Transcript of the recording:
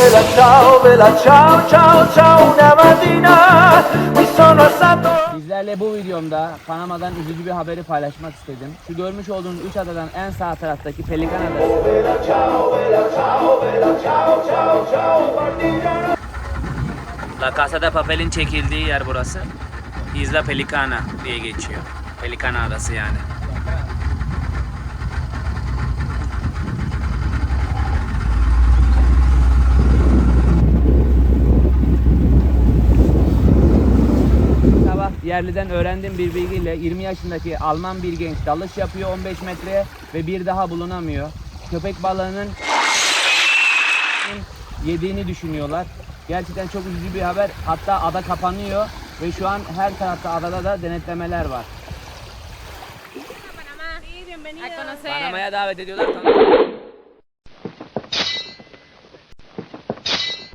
bella ciao, bella ciao, ciao, ciao, una mattina mi sono alzato. Sizlerle bu videomda Panama'dan üzücü bir haberi paylaşmak istedim. Şu görmüş olduğunuz 3 adadan en sağ taraftaki Pelikan Adası. La Casa de Papel'in çekildiği yer burası. Isla Pelicana diye geçiyor. Pelicana Adası yani. Sabah yerliden öğrendiğim bir bilgiyle 20 yaşındaki Alman bir genç dalış yapıyor 15 metreye ve bir daha bulunamıyor. Köpek balığının yediğini düşünüyorlar. Gerçekten çok üzücü bir haber. Hatta ada kapanıyor ve şu an her tarafta adada da denetlemeler var. Panama'ya davet ediyorlar. tanışmak.